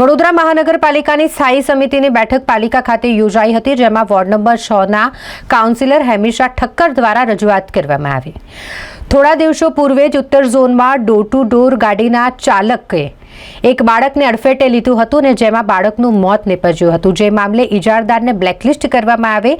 વડોદરા મહાનગરપાલિકાની સ્થાયી સમિતિની બેઠક પાલિકા ખાતે યોજાઈ હતી, જેમાં વોર્ડ નંબર છ ના કાઉન્સિલર હેમિશા ઠક્કર દ્વારા રજૂઆત કરવામાં આવી. થોડા દિવસો પૂર્વે જ ઉત્તર ઝોનમાં ડોર ટુ ડોર ગાડીના ચાલકે એક બાળકને અડફેટે લીધું હતું ને જેમાં બાળકનું મોત નીપજ્યું હતું. જે મામલે ઇજારદારને બ્લેકલિસ્ટ કરવામાં આવે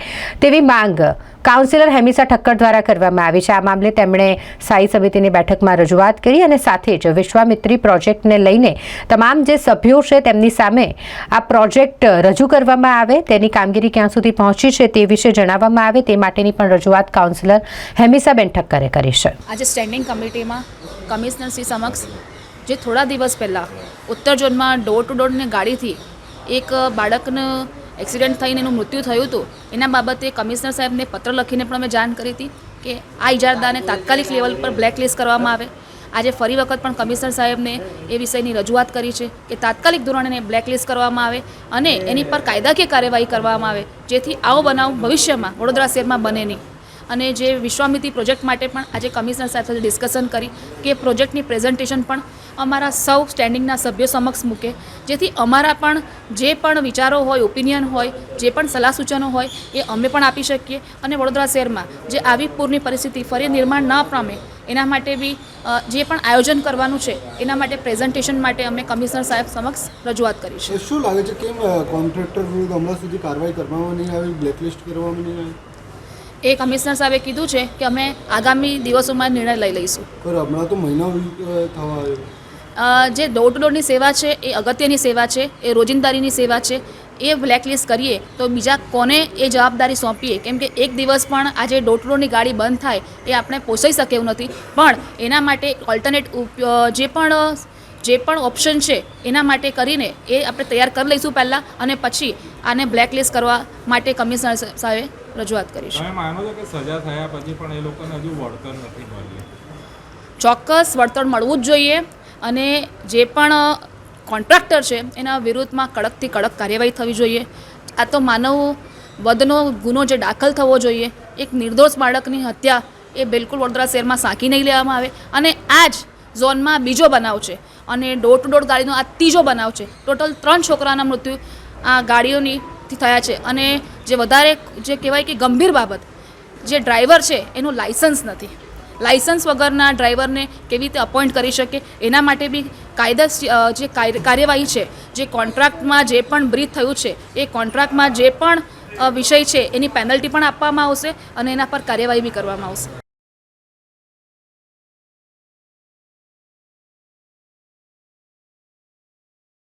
તેવી માંગ કાઉન્સિલર હેમિસા ઠક્કર દ્વારા કરવામાં આવી છે. આ મામલે તેમણે સ્થાયી સમિતિની બેઠકમાં રજૂઆત કરી અને સાથે જ વિશ્વામિત્રી પ્રોજેક્ટને લઈને તમામ જે સભ્યો છે તેમની સામે આ પ્રોજેક્ટ રજૂ કરવામાં આવે, તેની કામગીરી ક્યાં સુધી પહોંચી છે તે વિશે જણાવવામાં આવે, તે માટેની પણ રજૂઆત કાઉન્સિલર હેમિસાબેન ઠક્કરે કરી છે. આજે સ્ટેન્ડિંગ કમિટીમાં કમિશનર શ્રી સમક્ષ જે થોડા દિવસ પહેલાં ઉત્તર ઝોનમાં ડોર ટુ ડોરની ગાડીથી એક બાળકનું એક્સિડન્ટ થઈને એનું મૃત્યુ થયું હતું. એના બાબતે કમિશનર સાહેબને પત્ર લખીને પણ અમે જાણ કરી હતી કે આ ઇજારદારને તાત્કાલિક લેવલ પર બ્લેકલિસ્ટ કરવામાં આવે. આજે ફરી વખત પણ કમિશનર સાહેબને એ વિષયની રજૂઆત કરી છે કે તાત્કાલિક ધોરણે બ્લેકલિસ્ટ કરવામાં આવે અને એની પર કાયદાકીય કાર્યવાહી કરવામાં આવે, જેથી આવો બનાવ ભવિષ્યમાં વડોદરા શહેરમાં બને નહીં. અને જે વિશ્વામિત્રી પ્રોજેક્ટ માટે પણ આજે કમિશનર સાહેબ સાથે ડિસ્કશન કરી કે પ્રોજેક્ટની પ્રેઝન્ટેશન પણ અમારા સૌ સ્ટેન્ડિંગના સભ્યો સમક્ષ મૂકે. જેથી અમારા પણ જે પણ વિચારો હોય ઓપિનિયન હોય, જે પણ સલાહ સૂચનો હોય, એ અમે પણ આપી શકીએ અને વડોદરા શહેરમાં જે આવી પૂરની પરિસ્થિતિ ફરી નિર્માણ ન પામે, એના માટે બી જે પણ આયોજન કરવાનું છે, એના માટે પ્રેઝન્ટેશન માટે અમે કમિશનર સાહેબ સમક્ષ રજૂઆત કરીશું છે. શું લાગે છે? કેમ કોન્ટ્રાક્ટર વિરુદ્ધ હમણાં સુધી કાર્યવાહી કરવામાં નહીં આવી બ્લેકલિસ્ટ કરવામાં નહીં આવી? એ કમિશનર સાહેબે કીધું છે કે અમે આગામી દિવસોમાં નિર્ણય લઈ લઈશું. હમણાં તો મહિના થવા જે ડોર ટુ ડોરની સેવા છે એ અગત્યની સેવા છે એ રોજિંદારીની સેવા છે એ બ્લેકલિસ્ટ કરીએ તો બીજા કોને એ જવાબદારી સોંપીએ? કેમ કે એક દિવસ પણ આજે ડોર ટુ ડોરની ગાડી બંધ થાય એ આપણે પોસાઈ શકે એવું નથી. પણ એના માટે ઓલ્ટરનેટ જે પણ જે પણ ઓપ્શન છે એના માટે કરીને એ આપણે તૈયાર કરી લઈશું પહેલાં અને પછી આને બ્લેકલિસ્ટ કરવા માટે કમિશનર સાહેબે રજૂઆત કરીશું. તમે માનો છો કે સજા થયા પછી પણ એ લોકોને હજુ વળતર નથી મળ્યું? ચોક્કસ વળતર મળવું જ જોઈએ અને જે પણ કોન્ટ્રાક્ટર છે એના વિરુદ્ધમાં કડકથી કડક કાર્યવાહી થવી જોઈએ. આ તો માનવ વધનો ગુનો જે દાખલ થવો જોઈએ એક નિર્દોષ બાળકની હત્યા એ બિલકુલ વડોદરા શહેરમાં સાંકી નહીં લેવામાં આવે. અને આ જ ઝોનમાં બીજો બનાવ છે અને ડોર ટુ ડોર ગાડીનો આ ત્રીજો બનાવ છે. ટોટલ ત્રણ છોકરાના મૃત્યુ આ ગાડીઓની થયા છે. અને જે વધારે જે કહેવાય કે ગંભીર બાબત, જે ડ્રાઈવર છે, એનું લાયસન્સ નથી. લાયસન્સ વગરના ડ્રાઈવરને કેવી રીતે અપોઇન્ટ કરી શકે, એના માટે બી કાયદા જે કાર્યવાહી છે, જે કોન્ટ્રાક્ટમાં જે પણ બ્રીથ થયું છે, એ કોન્ટ્રાક્ટમાં જે પણ વિષય છે, એની પેનલ્ટી પણ આપવામાં આવશે અને એના પર કાર્યવાહી બી કરવામાં આવશે.